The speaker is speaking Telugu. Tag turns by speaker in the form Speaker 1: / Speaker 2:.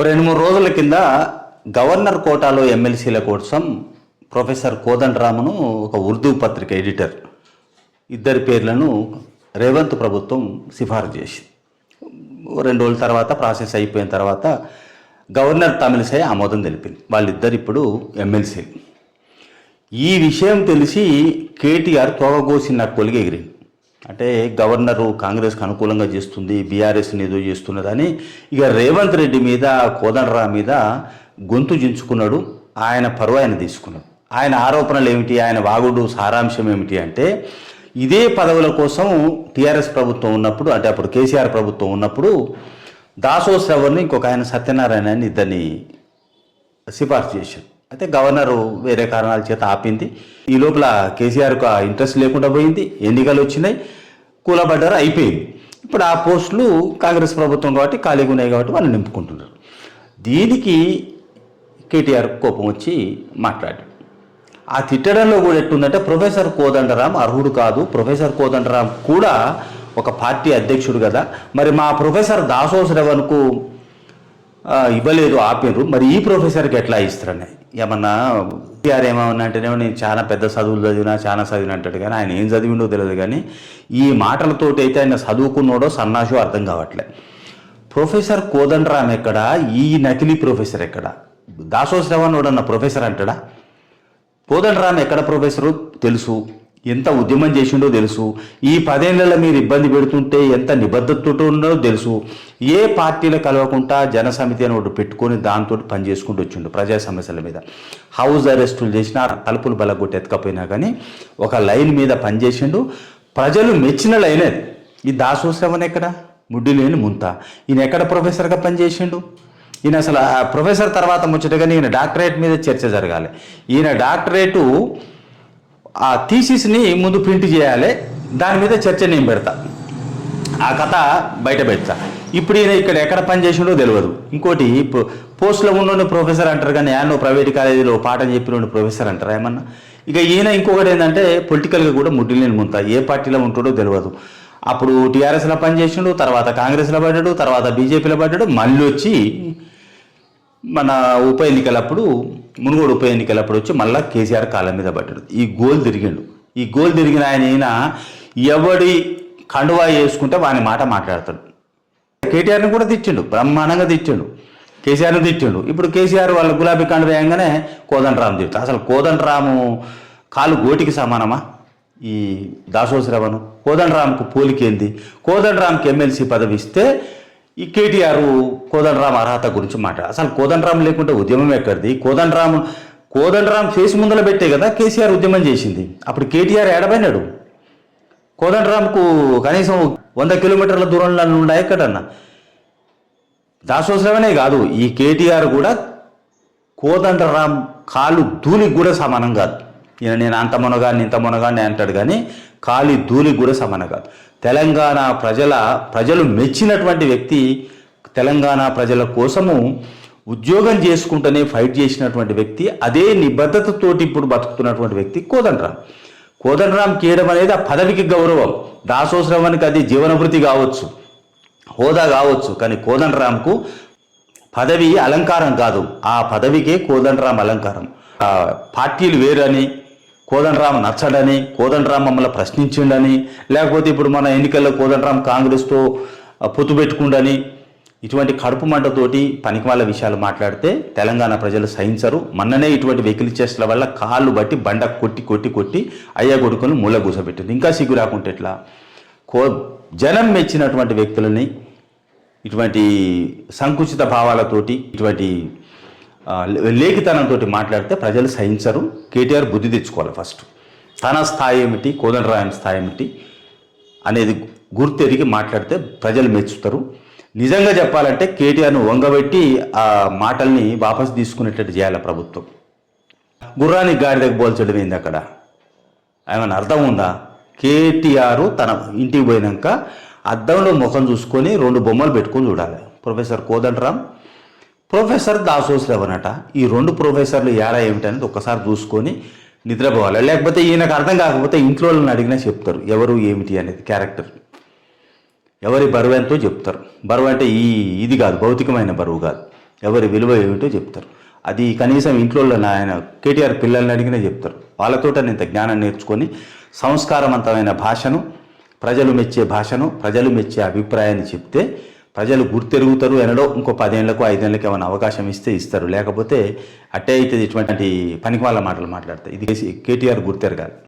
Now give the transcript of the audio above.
Speaker 1: ఓ రెండు మూడు రోజుల కింద గవర్నర్ కోటాలో ఎమ్మెల్సీల కోసం ప్రొఫెసర్ కోదండరామును ఒక ఉర్దూ పత్రిక ఎడిటర్ ఇద్దరి పేర్లను రేవంత్ ప్రభుత్వం సిఫారసు చేసింది. ఓ రెండు రోజుల తర్వాత ప్రాసెస్ అయిపోయిన తర్వాత గవర్నర్ తమిళసై ఆమోదం తెలిపింది. వాళ్ళిద్దరు ఇప్పుడు ఎమ్మెల్సీలు. ఈ విషయం తెలిసి కేటీఆర్ తోగగోసిన కొలిగి ఎగిరింది అంటే గవర్నరు కాంగ్రెస్కి అనుకూలంగా చేస్తుంది బీఆర్ఎస్ని ఏదో చేస్తున్నదని ఇక రేవంత్ రెడ్డి మీద కోదండరా మీద గొంతు చించుకున్నాడు ఆయన పరువు ఆయన తీసుకున్నాడు. ఆయన ఆరోపణలు ఏమిటి ఆయన వాగుడు సారాంశం ఏమిటి అంటే ఇదే పదవుల కోసం టీఆర్ఎస్ ప్రభుత్వం ఉన్నప్పుడు అంటే అప్పుడు కేసీఆర్ ప్రభుత్వం ఉన్నప్పుడు దాసో శ్రవణ్ని ఇంకొక ఆయన సత్యనారాయణ అని ఇద్దరిని సిఫార్సు చేశారు. అయితే గవర్నరు వేరే కారణాల చేత ఆపింది. ఈ లోపల కేసీఆర్కు ఆ ఇంట్రెస్ట్ లేకుండా పోయింది ఎన్నికలు వచ్చినాయి కూలబడ్డారు అయిపోయింది. ఇప్పుడు ఆ పోస్టులు కాంగ్రెస్ ప్రభుత్వం కాబట్టి ఖాళీగా ఉన్నాయి కాబట్టి వాళ్ళు నింపుకుంటున్నారు. దీనికి కేటీఆర్ కోపం వచ్చి మాట్లాడాడు. ఆ తిట్టడంలో కూడా ఎట్టుందంటే ప్రొఫెసర్ కోదండరాం అర్హుడు కాదు. ప్రొఫెసర్ కోదండరాం కూడా ఒక పార్టీ అధ్యక్షుడు కదా. మరి మా ప్రొఫెసర్ దాసో శ్రవణ్కు ఇవ్వలేదు ఆపినరు మరి ఈ ప్రొఫెసర్కి ఎట్లా ఇస్తారని ఏమన్నా టీఆర్ ఏమన్నా అంటేనేమో నేను చాలా పెద్ద చదువులు చదివినా చాలా చదివిన అంటాడు. కానీ ఆయన ఏం చదివిండో తెలియదు కానీ ఈ మాటలతోటి అయితే ఆయన చదువుకున్నాడో సన్నాషో అర్థం కావట్లే. ప్రొఫెసర్ కోదండరామ్ ఎక్కడ? ఈ నకిలీ ప్రొఫెసర్ ఎక్కడ? దాసో శ్రవణ్ అన్న ప్రొఫెసర్ అంటాడా? కోదండరామ్ ఎక్కడ ప్రొఫెసరు? తెలుసు. ఎంత ఉద్యమం చేసిండో తెలుసు. ఈ పదేళ్ళలో మీరు ఇబ్బంది పెడుతుంటే ఎంత నిబద్ధతతో ఉన్నదో తెలుసు. ఏ పార్టీలు కలవకుండా జనసమితి అని ఒకటి పెట్టుకొని దాంతో పని చేసుకుంటూ వచ్చిండు ప్రజా సమస్యల మీద. హౌస్ అరెస్టులు చేసినా తలుపులు బలగొట్టి ఎత్తకపోయినా కానీ ఒక లైన్ మీద పనిచేసిండు. ప్రజలు మెచ్చిన లైన్ అది. ఈ దాసు శ్రవణ్ ఎక్కడ? ముడ్డి లేని ముంత. ఈయన ఎక్కడ ప్రొఫెసర్గా పనిచేసిండు? ఈయన అసలు ఆ ప్రొఫెసర్ తర్వాత ముచ్చటగానే ఈయన డాక్టరేట్ మీద చర్చ జరగాలి. ఈయన డాక్టరేటు ఆ థీసిస్ని ముందు ప్రింట్ చేయాలి. దాని మీద చర్చ నేను పెడతా. ఆ కథ బయట పెడతా. ఇప్పుడు ఈయన ఇక్కడ ఎక్కడ పనిచేసిండో తెలియదు. ఇంకోటి ఇప్పుడు పోస్ట్లో ఉన్న ప్రొఫెసర్ అంటారు కానీ యానో ప్రైవేట్ కాలేజీలో పాఠం చెప్పిన ప్రొఫెసర్ అంటారు ఏమన్నా? ఇక ఈయన ఇంకొకటి ఏంటంటే పొలిటికల్గా కూడా ముడ్డిలేని ముంత. ఏ పార్టీలో ఉంటాడో తెలియదు. అప్పుడు టీఆర్ఎస్లో పనిచేసిండు తర్వాత కాంగ్రెస్లో పడ్డాడు తర్వాత బీజేపీలో పడ్డాడు మళ్ళీ వచ్చి మన ఉప ఎన్నికలప్పుడు మునుగోడు ఉప ఎన్నికలప్పుడు వచ్చి మళ్ళీ కేసీఆర్ కాళ్ళ మీద పడ్డాడు. ఈ గోల్ తిరిగిండు. ఈ గోల్ తిరిగిన ఆయన ఈయన ఎవడి కండువా వేసుకుంటే వాని మాట మాట్లాడతాడు. కేటీఆర్ని కూడా తెచ్చిండు బ్రహ్మాండంగా తెచ్చిండు కేసీఆర్ని తిట్టిండు. ఇప్పుడు కేసీఆర్ వాళ్ళ గులాబీ కండు వేయంగానే కోదండరాము తిట్టాడు అసలు కోదండరాము కాలు గోటికి సమానమా? ఈ దాసోశ్రవణు కోదండరాముకు పోలికేంది కోదండరాముకి ఎమ్మెల్సీ పదవి ఇస్తే ఈ కేటీఆర్ కోదండరాం అర్హత గురించి మాట్లాడు అసలు కోదండరాం లేకుంటే ఉద్యమం ఎక్కడిది? కోదండరాము కోదండరాం ఫేస్ ముందర పెట్టే కదా కేసీఆర్ ఉద్యమం చేసింది. అప్పుడు కేటీఆర్ ఏడబైనాడు కోదండరాంకు కనీసం వంద కిలోమీటర్ల దూరంలో ఉన్నాయి ఎక్కడన్నా? దాసోత్సవమే కాదు ఈ కేటీఆర్ కూడా కోదండరాం కాలు ధూళికి కూడా సమానం కాదు. ఈయన నేను అంత మునగాన్ని ఇంత మునగాన్ని అంటాడు కానీ కాలి ధూళికి కూడా సమానం కాదు. తెలంగాణ ప్రజల ప్రజలు మెచ్చినటువంటి వ్యక్తి తెలంగాణ ప్రజల కోసము ఉద్యోగం చేసుకుంటూనే ఫైట్ చేసినటువంటి వ్యక్తి అదే నిబద్ధతతోటి ఇప్పుడు బతుకుతున్నటువంటి వ్యక్తి కోదండరాం కోదండరాం చేయడం అనేది ఆ పదవికి గౌరవం. దాసోశ్రవానికి అది జీవనభృతి కావచ్చు హోదా కావచ్చు కానీ కోదండరాంకు పదవి అలంకారం కాదు. ఆ పదవికే కోదండరాం అలంకారం. పార్టీలు వేరని కోదండరామ్ నచ్చడని కోదండరామ్ మమ్మల్ని ప్రశ్నించిండని లేకపోతే ఇప్పుడు మన ఎన్నికల్లో కోదండరామ్ కాంగ్రెస్తో పొత్తు పెట్టుకుండని ఇటువంటి కడుపు మంటతోటి పనికిమాల విషయాలు మాట్లాడితే తెలంగాణ ప్రజలు సహించరు. మొన్ననే ఇటువంటి వెకిలి చేష్టల వల్ల కాళ్ళు బట్టి బండ కొట్టి కొట్టి కొట్టి అయ్యా కొడుకుని మూల కూసబెట్టింది ఇంకా సిగ్గు రాకుంటే ఎట్లా? కో జనం మెచ్చినటువంటి వ్యక్తులని ఇటువంటి సంకుచిత భావాలతోటి ఇటువంటి లేఖితనంతో మాట్లాడితే ప్రజలు సహించరు. కేటీఆర్ బుద్ధి తెచ్చుకోవాలి ఫస్ట్. తన స్థాయి ఏమిటి కోదండరాయన్ స్థాయి ఏమిటి అనేది గుర్తెరిగి మాట్లాడితే ప్రజలు మెచ్చుతారు. నిజంగా చెప్పాలంటే కేటీఆర్ను వంగబెట్టి ఆ మాటల్ని వాపసు తీసుకునేటట్టు చేయాలి ప్రభుత్వం. గుర్రానికి గాడిదకు పోల్చడం ఏంది అక్కడ? ఏమైనా అర్థం ఉందా? కేటీఆర్ తన ఇంటికి పోయినాక అద్దంలో ముఖం చూసుకొని రెండు బొమ్మలు పెట్టుకొని చూడాలి. ప్రొఫెసర్ కోదండరామ్ ప్రొఫెసర్ దాసోశ్రవన్ అనట ఈ రెండు ప్రొఫెసర్లు ఏడా ఏమిటనేది ఒక్కసారి చూసుకొని నిద్రపోవాలి. లేకపోతే ఈయనకు అర్థం కాకపోతే ఇంట్లో వాళ్ళని అడిగినా చెప్తారు. ఎవరు ఏమిటి అనేది క్యారెక్టర్. ఎవరి బరువు ఎంతో చెప్తారు. బరువు అంటే ఈ ఇది కాదు భౌతికమైన బరువు కాదు. ఎవరి విలువ ఏమిటో చెప్తారు. అది కనీసం ఇంట్లో ఆయన కేటీఆర్ పిల్లల్ని అడిగినా చెప్తారు. వాళ్ళతో ఇంత జ్ఞానం నేర్చుకొని సంస్కారవంతమైన భాషను ప్రజలు మెచ్చే భాషను ప్రజలు మెచ్చే అభిప్రాయాన్ని చెప్తే ప్రజలు గుర్తెరుగుతారు ఎనడో ఇంకో పదేళ్ళకు ఐదేళ్ళకు ఏమైనా అవకాశం ఇస్తే ఇస్తారు. లేకపోతే అట్టే అయితే ఇటువంటి పనికి వాళ్ళ మాటలు మాట్లాడతాయి ఇది కేసీ- కేటీఆర్ గుర్తెరగాలి.